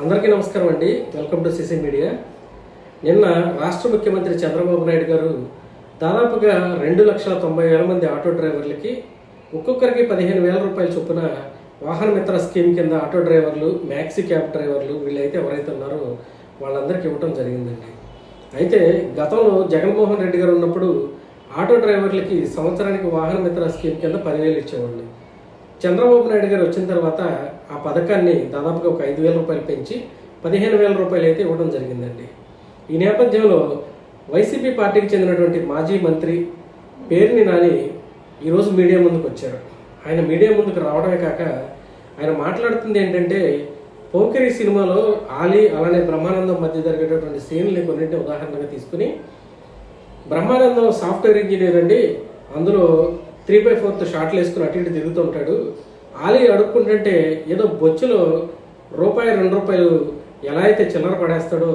అందరికీ నమస్కారం అండి. వెల్కమ్ టు సిసి మీడియా నిన్న రాష్ట్ర ముఖ్యమంత్రి చంద్రబాబు నాయుడు గారు దాదాపుగా రెండు లక్షల తొంభై వేల మంది ఆటో డ్రైవర్లకి ఒక్కొక్కరికి పదిహేను వేల రూపాయల చొప్పున వాహన మిత్ర స్కీమ్ కింద ఆటో డ్రైవర్లు మ్యాక్సీ క్యాబ్ డ్రైవర్లు వీళ్ళైతే ఎవరైతే ఉన్నారో వాళ్ళందరికీ ఇవ్వటం జరిగిందండి. అయితే గతంలో జగన్మోహన్ రెడ్డి గారు ఉన్నప్పుడు ఆటో డ్రైవర్లకి సంవత్సరానికి వాహన మిత్ర స్కీమ్ కింద పదివేలు ఇచ్చేవాళ్ళు. చంద్రబాబు నాయుడు గారు వచ్చిన తర్వాత ఆ పథకాన్ని దాదాపుగా ఒక ఐదు వేల రూపాయలు పెంచి పదిహేను వేల రూపాయలు అయితే ఇవ్వడం జరిగిందండి. ఈ నేపథ్యంలో వైసీపీ పార్టీకి చెందినటువంటి మాజీ మంత్రి పేరుని నాని ఈరోజు మీడియా ముందుకు వచ్చారు. ఆయన మీడియా ముందుకు రావడమే కాక ఆయన మాట్లాడుతుంది ఏంటంటే పోకిరి సినిమాలో ఆలీ అలానే బ్రహ్మానందం మధ్య జరిగేటటువంటి సీన్లు కొన్నింటిని ఉదాహరణగా తీసుకుని బ్రహ్మానందం సాఫ్ట్వేర్ ఇంజనీర్ అండి. అందులో త్రీ బై ఫోర్త్ షార్ట్లు వేసుకుని అటు ఇటు తిరుగుతుంటాడు ఆలీ అడుక్కుంటుంటే ఏదో బొచ్చులో రూపాయి రెండు రూపాయలు ఎలా అయితే చిల్లర పడేస్తాడో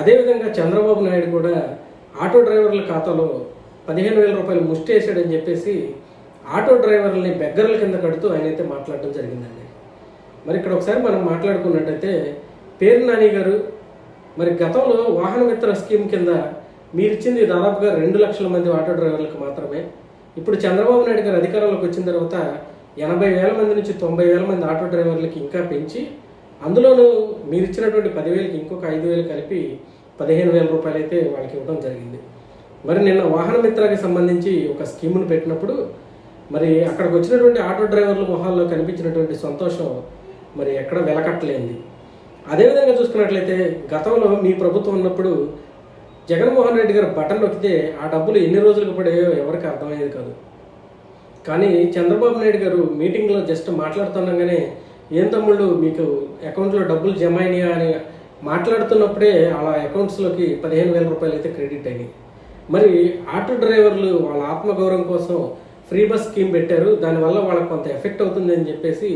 అదేవిధంగా చంద్రబాబు నాయుడు కూడా ఆటో డ్రైవర్ల ఖాతాలో పదిహేను వేల రూపాయలు ముష్టి వేసాడని చెప్పేసి ఆటో డ్రైవర్లని బెగ్గర్ల కింద కడుతూ ఆయన అయితే మాట్లాడడం జరిగిందండి. మరి ఇక్కడ ఒకసారి మనం మాట్లాడుకున్నట్టయితే పేరు నాని గారు మరి గతంలో వాహన మిత్ర స్కీమ్ కింద మీరిచ్చింది దాదాపుగా రెండు లక్షల మంది ఆటో డ్రైవర్లకు మాత్రమే. ఇప్పుడు చంద్రబాబు నాయుడు గారు అధికారంలోకి వచ్చిన తర్వాత ఎనభై వేల మంది నుంచి తొంభై వేల మంది ఆటో డ్రైవర్లకి ఇంకా పెంచి అందులోనూ మీరు ఇచ్చినటువంటి పదివేలకి ఇంకొక ఐదు వేలు కలిపి పదిహేను వేల రూపాయలు అయితే వాళ్ళకి ఇవ్వడం జరిగింది. మరి నిన్న వాహన మిత్రకి సంబంధించి ఒక స్కీమును పెట్టినప్పుడు మరి అక్కడికి వచ్చినటువంటి ఆటో డ్రైవర్ల మొహాల్లో కనిపించినటువంటి సంతోషం మరి ఎక్కడ వెలకట్టలేంది అదేవిధంగా చూసుకున్నట్లయితే గతంలో మీ ప్రభుత్వం ఉన్నప్పుడు జగన్మోహన్ రెడ్డి గారు బటన్ నొక్కితే ఆ డబ్బులు ఎన్ని రోజులకు పడాయో ఎవరికి అర్థమయ్యేది కాదు. కానీ చంద్రబాబు నాయుడు గారు మీటింగ్లో జస్ట్ మాట్లాడుతుండగానే ఏం తమ్ముళ్ళు మీకు అకౌంట్లో డబ్బులు జమ అయినాయా? అని మాట్లాడుతున్నప్పుడే అలా అకౌంట్స్లోకి పదిహేను వేల రూపాయలు అయితే క్రెడిట్ అయినాయి. మరి ఆటో డ్రైవర్లు వాళ్ళ ఆత్మగౌరవం కోసం ఫ్రీ బస్ స్కీమ్ పెట్టారు. దానివల్ల వాళ్ళకి కొంత ఎఫెక్ట్ అవుతుందని చెప్పేసి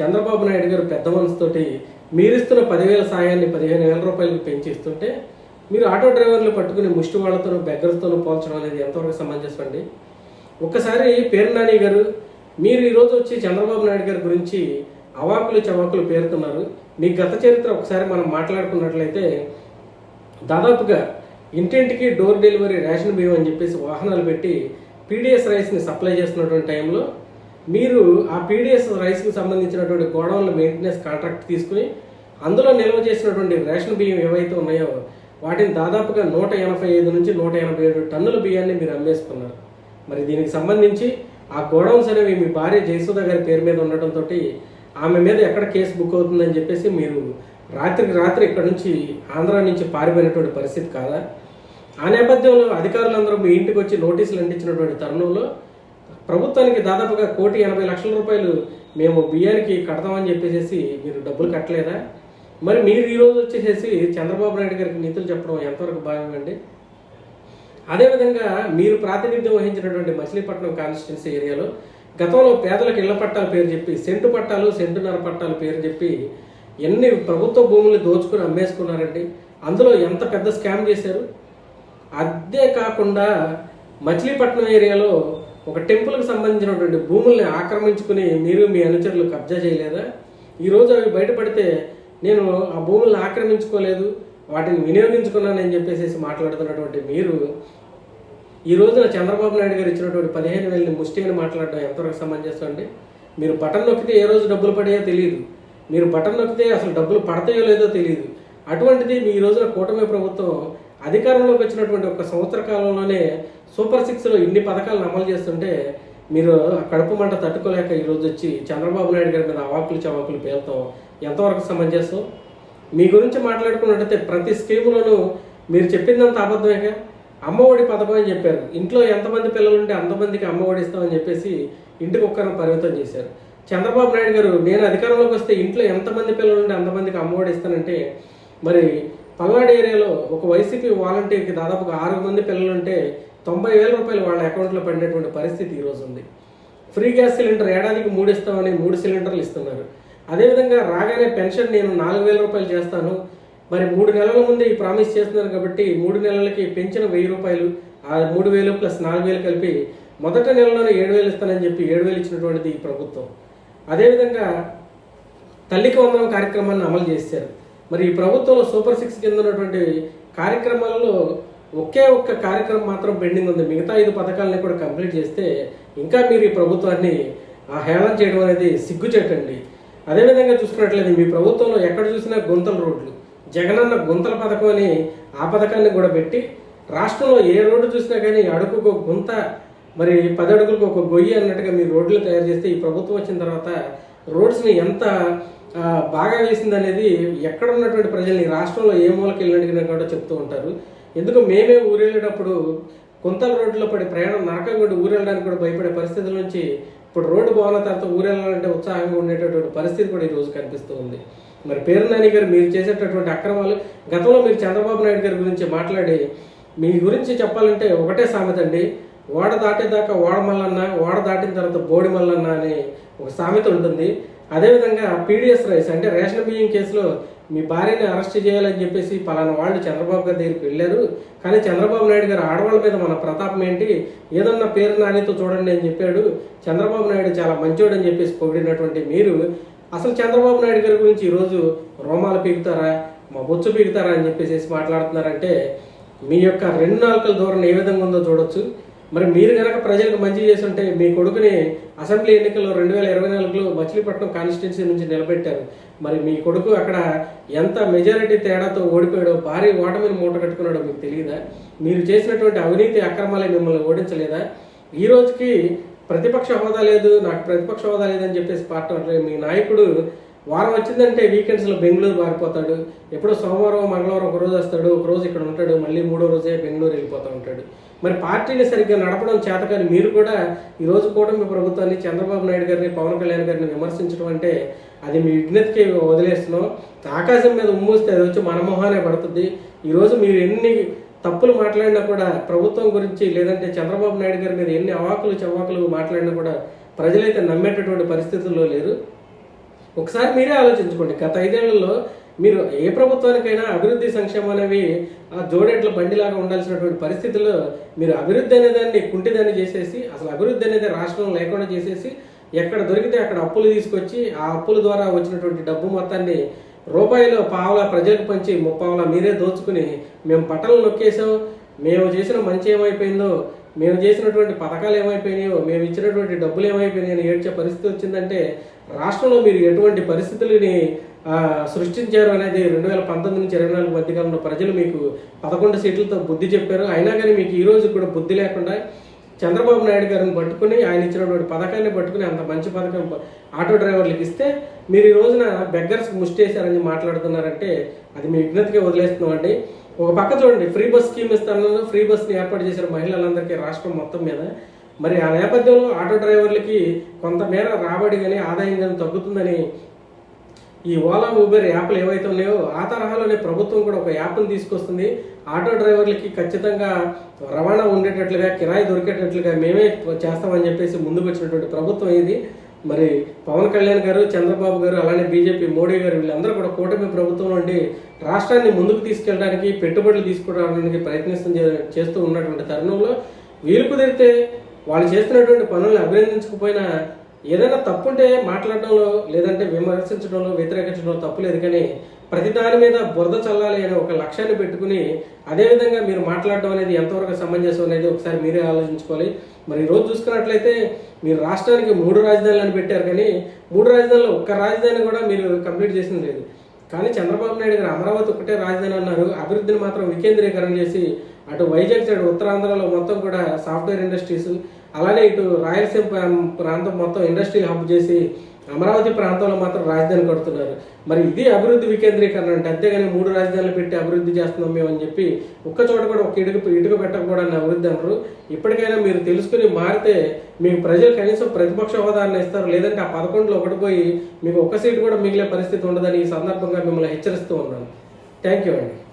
చంద్రబాబు నాయుడు గారు పెద్ద మనసుతోటి మీరిస్తున్న పదివేల సాయాన్ని పదిహేను వేల రూపాయలకి పెంచిస్తుంటే మీరు ఆటో డ్రైవర్లు పట్టుకుని ముష్టి వాళ్ళతోనూ బెగ్గర్స్తోనూ పోల్చడం అనేది ఎంతవరకు సమంజసం అండి ఒక్కసారి పేరు నాని గారు మీరు ఈరోజు వచ్చి చంద్రబాబు నాయుడు గారి గురించి అవాకులు చవాకులు పేరుతున్నారు. మీ గత చరిత్ర ఒకసారి మనం మాట్లాడుకున్నట్లయితే దాదాపుగా ఇంటింటికి డోర్ డెలివరీ రేషన్ బియ్యం అని చెప్పేసి వాహనాలు పెట్టి పీడిఎస్ రైస్ని సప్లై చేస్తున్నటువంటి టైంలో మీరు ఆ పీడిఎస్ రైస్కి సంబంధించినటువంటి గోడౌన్ల మెయింటెనెన్స్ కాంట్రాక్ట్ తీసుకుని అందులో నిల్వ చేసినటువంటి రేషన్ బియ్యం ఏవైతే ఉన్నాయో వాటిని దాదాపుగా నూట ఎనభై ఐదు నుంచి నూట ఎనభై ఏడు టన్నుల బియ్యాన్ని మీరు అమ్మేసుకున్నారు. మరి దీనికి సంబంధించి ఆ గోడౌన్స్ అనేవి మీ భార్య జయసుధ గారి పేరు మీద ఉండటంతో ఆమె మీద ఎక్కడ కేసు బుక్ అవుతుందని చెప్పేసి మీరు రాత్రికి రాత్రి ఇక్కడ నుంచి ఆంధ్ర నుంచి పారిపోయినటువంటి పరిస్థితి కాదా? ఆ నేపథ్యంలో అధికారులందరూ మీ ఇంటికి వచ్చి నోటీసులు అందించినటువంటి తరుణంలో ప్రభుత్వానికి దాదాపుగా కోటి ఎనభై లక్షల రూపాయలు మేము బియ్యానికి కడతామని చెప్పేసి మీరు డబ్బులు కట్టలేదా? మరి మీరు ఈరోజు వచ్చేసేసి చంద్రబాబు నాయుడు గారికి నీతులు చెప్పడం ఎంతవరకు భావ్యమండి అదేవిధంగా మీరు ప్రాతినిధ్యం వహించినటువంటి మచిలీపట్నం కాన్స్టిట్యున్సీ ఏరియాలో గతంలో పేదలకు ఇళ్ళ పట్టాల పేరు చెప్పి సెంటు పట్టాలు సెంటున్నర పట్టాల పేరు చెప్పి ఎన్ని ప్రభుత్వ భూములు దోచుకుని అమ్మేసుకున్నారండి? అందులో ఎంత పెద్ద స్కామ్ చేశారు? అదే కాకుండా మచిలీపట్నం ఏరియాలో ఒక టెంపుల్కి సంబంధించినటువంటి భూముల్ని ఆక్రమించుకుని మీరు మీ అనుచరులు కబ్జా చేయలేదా? ఈరోజు అవి బయటపడితే నేను ఆ భూములను ఆక్రమించుకోలేదు. వాటిని వినియోగించుకున్నానని చెప్పేసి మాట్లాడుతున్నటువంటి మీరు ఈ రోజున చంద్రబాబు నాయుడు గారు ఇచ్చినటువంటి పదిహేను వేలని ముష్టి అని మాట్లాడడం ఎంతవరకు సమంజసం అండి? మీరు బటన్ నొక్కితే ఏ రోజు డబ్బులు పడాయో తెలియదు మీరు బటన్ నొక్కితే అసలు డబ్బులు పడతాయో లేదో తెలియదు అటువంటిది మీ రోజున కూటమి ప్రభుత్వం అధికారంలోకి వచ్చినటువంటి ఒక సంవత్సర కాలంలోనే సూపర్ సిక్స్లో ఇన్ని పథకాలను అమలు చేస్తుంటే మీరు కడుపు మంట తట్టుకోలేక ఈ రోజు వచ్చి చంద్రబాబు నాయుడు గారి మీద అవాకులు చవాకులు పేలుతాం ఎంతవరకు సమంజసం? మీ గురించి మాట్లాడుకున్నట్టయితే ప్రతి స్కీములోనూ మీరు చెప్పిందంత అబద్ధమేగా? అమ్మఒడి పథకం అని చెప్పారు. ఇంట్లో ఎంతమంది పిల్లలు ఉంటే అంతమందికి అమ్మఒడి ఇస్తామని చెప్పేసి ఇంటికి ఒక్కరిని పరిమితం చేశారు. చంద్రబాబు నాయుడు గారు నేను అధికారంలోకి వస్తే ఇంట్లో ఎంతమంది పిల్లలు ఉంటే అంతమందికి అమ్మఒడి ఇస్తానంటే మరి పల్నాడు ఏరియాలో ఒక వైసీపీ వాలంటీర్కి దాదాపుగా ఆరు మంది పిల్లలు ఉంటే తొంభై వేల రూపాయలు వాళ్ళ అకౌంట్లో పడినటువంటి పరిస్థితి ఈరోజు ఉంది ఫ్రీ గ్యాస్ సిలిండర్ ఏడాదికి మూడు ఇస్తామని మూడు సిలిండర్లు ఇస్తున్నారు. అదేవిధంగా రాగానే పెన్షన్ నేను నాలుగు వేల రూపాయలు చేస్తాను. మరి మూడు నెలల ముందే ఈ ప్రామిస్ చేస్తున్నారు కాబట్టి మూడు నెలలకి పెంచిన వెయ్యి రూపాయలు ఆ మూడు వేలు ప్లస్ నాలుగు వేలు కలిపి మొదట నెలలోనే ఏడు వేలు ఇస్తానని చెప్పి ఏడు వేలు ఇచ్చినటువంటిది ఈ ప్రభుత్వం. అదేవిధంగా తల్లికి వందనం కార్యక్రమాన్ని అమలు చేశారు. మరి ఈ ప్రభుత్వంలో సూపర్ సిక్స్ కింద ఉన్నటువంటి కార్యక్రమాలలో ఒకే ఒక్క కార్యక్రమం మాత్రం పెండింగ్ ఉంది. మిగతా ఐదు పథకాలని కూడా కంప్లీట్ చేస్తే ఇంకా మీరు ఈ ప్రభుత్వాన్ని ఆ హేళన చేయడం అనేది సిగ్గుచేటండి. అదేవిధంగా చూసుకున్నట్లయితే మీ ప్రభుత్వంలో ఎక్కడ చూసినా గుంతల రోడ్లు. జగనన్న గుంతల పథకం అని ఆ పథకాన్ని కూడా పెట్టి రాష్ట్రంలో ఏ రోడ్డు చూసినా కానీ అడుగుకు ఒక గుంత మరి పది అడుగులకు ఒక గొయ్యి అన్నట్టుగా మీరు రోడ్లు తయారు చేస్తే ఈ ప్రభుత్వం వచ్చిన తర్వాత రోడ్స్ని ఎంత బాగా వేసింది అనేది ఎక్కడ ఉన్నటువంటి ప్రజల్ని రాష్ట్రంలో ఏ మూలకి వెళ్ళినట్టుగా కూడా చెప్తూ ఉంటారు. ఎందుకు మేమే ఊరెళ్ళేటప్పుడు గుంతల రోడ్లో పడి ప్రయాణం నరకం కూడా ఊరెళ్ళడానికి కూడా భయపడే పరిస్థితుల నుంచి ఇప్పుడు రోడ్డు బాగున్న తర్వాత ఊరెళ్ళాలంటే ఉత్సాహంగా ఉండేటటువంటి పరిస్థితి కూడా ఈ రోజు కనిపిస్తూ ఉంది. మరి పేరు నాని గారు మీరు చేసేటటువంటి అక్రమాలు గతంలో మీరు చంద్రబాబు నాయుడు గారి గురించి మాట్లాడి మీ గురించి చెప్పాలంటే ఒకటే సామెత అండి ఓడ దాటేదాకా ఓడ మల్లన్న ఓడ దాటిన తర్వాత బోడి మల్లన్న అనే ఒక సామెత ఉంటుంది. అదేవిధంగా పీడిఎస్ రైస్ అంటే రేషన్ బియ్యం కేసులో మీ భార్యని అరెస్ట్ చేయాలని చెప్పేసి పలానా వాళ్ళు చంద్రబాబు గారి దగ్గరికి వెళ్ళారు. కానీ చంద్రబాబు నాయుడు గారు ఆడవాళ్ళ మీద మన ప్రతాపం ఏంటి? ఏదన్నా పేరు నానితో చూడండి అని చెప్పాడు. చంద్రబాబు నాయుడు చాలా మంచోడు అని చెప్పేసి పొగిడినటువంటి మీరు అసలు చంద్రబాబు నాయుడు గారి గురించి ఈరోజు రోమాలు పీకుతారా? మా బొచ్చు పీకుతారా అని చెప్పేసి మాట్లాడుతున్నారంటే మీ యొక్క రెండు నాలుకల ధోరణి ఏ విధంగా ఉందో చూడొచ్చు. మరి మీరు కనుక ప్రజలకు మంచి చేస్తుంటే మీ కొడుకుని అసెంబ్లీ ఎన్నికల్లో రెండు వేల ఇరవై నాలుగులో మచిలీపట్నం కాన్స్టిట్యున్సీ నుంచి నిలబెట్టారు. మరి మీ కొడుకు అక్కడ ఎంత మెజారిటీ తేడాతో ఓడిపోయాడో భారీ ఓటమిని మూట కట్టుకున్నాడో మీకు తెలియదా? మీరు చేసినటువంటి అవినీతి అక్రమాలే మిమ్మల్ని ఓడించలేదా? ఈ రోజుకి ప్రతిపక్ష హోదా లేదు నాకు ప్రతిపక్ష హోదా లేదని చెప్పేసి పార్టీ అంటే మీ నాయకుడు వారం వచ్చిందంటే వీకెండ్స్లో బెంగళూరు మారిపోతాడు. ఎప్పుడో సోమవారం మంగళవారం ఒక రోజు వస్తాడు ఒక రోజు ఇక్కడ ఉంటాడు మళ్ళీ మూడో రోజే బెంగళూరు వెళ్ళిపోతూ ఉంటాడు. మరి పార్టీని సరిగ్గా నడపడం చేత కానీ మీరు కూడా ఈరోజు కూడా మీ ప్రభుత్వాన్ని చంద్రబాబు నాయుడు గారిని పవన్ కళ్యాణ్ గారిని విమర్శించడం అంటే అది మీ విజ్ఞతకి వదిలేస్తున్నాం. ఆకాశం మీద ఉమ్మూస్తే అది వచ్చి మనమోహానే పడుతుంది. ఈరోజు మీరు ఎన్ని తప్పులు మాట్లాడినా కూడా ప్రభుత్వం గురించి లేదంటే చంద్రబాబు నాయుడు గారి మీద ఎన్ని అవాకులు చవాకులు మాట్లాడినా కూడా ప్రజలైతే నమ్మేటటువంటి పరిస్థితుల్లో లేరు. ఒకసారి మీరే ఆలోచించుకోండి. గత ఐదేళ్ళలో మీరు ఏ ప్రభుత్వానికైనా అభివృద్ధి సంక్షేమం అనేవి ఆ జోడెట్ల బండిలాగా ఉండాల్సినటువంటి పరిస్థితుల్లో మీరు అభివృద్ధి అనే దాన్ని కుంటిదాన్ని చేసేసి అసలు అభివృద్ధి అనేది రాష్ట్రం లేకుండా చేసేసి ఎక్కడ దొరికితే అక్కడ అప్పులు తీసుకొచ్చి ఆ అప్పుల ద్వారా వచ్చినటువంటి డబ్బు మొత్తాన్ని రూపాయలు పావలా ప్రజలకు పంచి ముప్పావలా మీరే దోచుకుని మేము బట్టలు నొక్కేసాం మేము చేసిన మంచి ఏమైపోయిందో మేము చేసినటువంటి పథకాలు ఏమైపోయినాయో మేము ఇచ్చినటువంటి డబ్బులు ఏమైపోయినాయో ఏడ్చే పరిస్థితి వచ్చిందంటే రాష్ట్రంలో మీరు ఎటువంటి పరిస్థితులని సృష్టించారు అనేది రెండు వేల పంతొమ్మిది నుంచి ఇరవై నాలుగు మధ్యకాలంలో ప్రజలు మీకు పదకొండు సీట్లతో బుద్ధి చెప్పారు. అయినా కానీ మీకు ఈ రోజు కూడా బుద్ధి లేకుండా చంద్రబాబు నాయుడు గారిని పట్టుకుని ఆయన ఇచ్చినటువంటి పథకాన్ని పట్టుకుని అంత మంచి పథకం ఆటో డ్రైవర్లకు ఇస్తే మీరు ఈ రోజున బెగ్గర్స్ ముష్టేశారని మాట్లాడుతున్నారంటే అది మీ విజ్ఞతకే వదిలేస్తున్నామండి. ఒక పక్క చూడండి ఫ్రీ బస్ స్కీమ్ ఇస్తాను ఫ్రీ బస్ని ఏర్పాటు చేశారు మహిళలందరికీ రాష్ట్రం మొత్తం మీద. మరి ఆ నేపథ్యంలో ఆటో డ్రైవర్లకి కొంతమేర రాబడి కానీ ఆదాయం కానీ తగ్గుతుందని ఈ ఓలా ఊబర్ యాప్లు ఏవైతే ఉన్నాయో ఆ తరహాలోనే ప్రభుత్వం కూడా ఒక యాప్ను తీసుకొస్తుంది. ఆటో డ్రైవర్లకి ఖచ్చితంగా రవాణా ఉండేటట్లుగా కిరాయి దొరికేటట్లుగా మేమే చేస్తామని చెప్పేసి ముందుకు వచ్చినటువంటి ప్రభుత్వం ఇది. మరి పవన్ కళ్యాణ్ గారు చంద్రబాబు గారు అలానే బీజేపీ మోడీ గారు వీళ్ళందరూ కూడా కూటమి ప్రభుత్వం నుండి రాష్ట్రాన్ని ముందుకు తీసుకెళ్ళడానికి పెట్టుబడులు తీసుకురావడానికి ప్రయత్నిస్తూ చేస్తూ ఉన్నటువంటి తరుణంలో వీలు కుదిరితే వాళ్ళు చేస్తున్నటువంటి పనులను అభినందించకపోయినా ఏదైనా తప్పుంటే మాట్లాడడంలో లేదంటే విమర్శించడంలో వ్యతిరేకించడంలో తప్పు లేదు కానీ ప్రతి దాని మీద బురద చల్లాలి అనే ఒక లక్ష్యాన్ని పెట్టుకుని అదేవిధంగా మీరు మాట్లాడడం అనేది ఎంతవరకు సమంజసం అనేది ఒకసారి మీరే ఆలోచించుకోవాలి. మరి ఈ రోజు చూసుకున్నట్లయితే మీరు రాష్ట్రానికి మూడు రాజధానులను పెట్టారు కానీ మూడు రాజధానులు ఒక్క రాజధాని కూడా మీరు కంప్లీట్ చేసింది లేదు. కానీ చంద్రబాబు నాయుడు గారు అమరావతి ఒకటే రాజధాని అన్నారు. అభివృద్ధిని మాత్రం వికేంద్రీకరణ చేసి అటు వైజాగ్ సైడ్ ఉత్తరాంధ్రలో మొత్తం కూడా సాఫ్ట్వేర్ ఇండస్ట్రీస్ అలానే ఇటు రాయలసీమ ప్రాంతం మొత్తం ఇండస్ట్రీ హబ్ చేసి అమరావతి ప్రాంతంలో మాత్రం రాజధాని కడుతున్నారు. మరి ఇది అభివృద్ధి వికేంద్రీకరణ అంటే అంతేగాని మూడు రాజధానులు పెట్టి అభివృద్ధి చేస్తున్నాం మేము అని చెప్పి ఒక్క చోట కూడా ఒక ఇటుక ఇటుక పెట్టకపోవడాన్ని అభివృద్ధి అనరు. ఇప్పటికైనా మీరు తెలుసుకుని మారితే మీకు ప్రజలు కనీసం ప్రతిపక్ష హోదాన్ని ఇస్తారు. లేదంటే ఆ పదకొండులో ఒకటి పోయి మీకు ఒక్క సీటు కూడా మిగిలే పరిస్థితి ఉండదని ఈ సందర్భంగా మిమ్మల్ని హెచ్చరిస్తూ ఉన్నాను. థ్యాంక్ యూ అండి.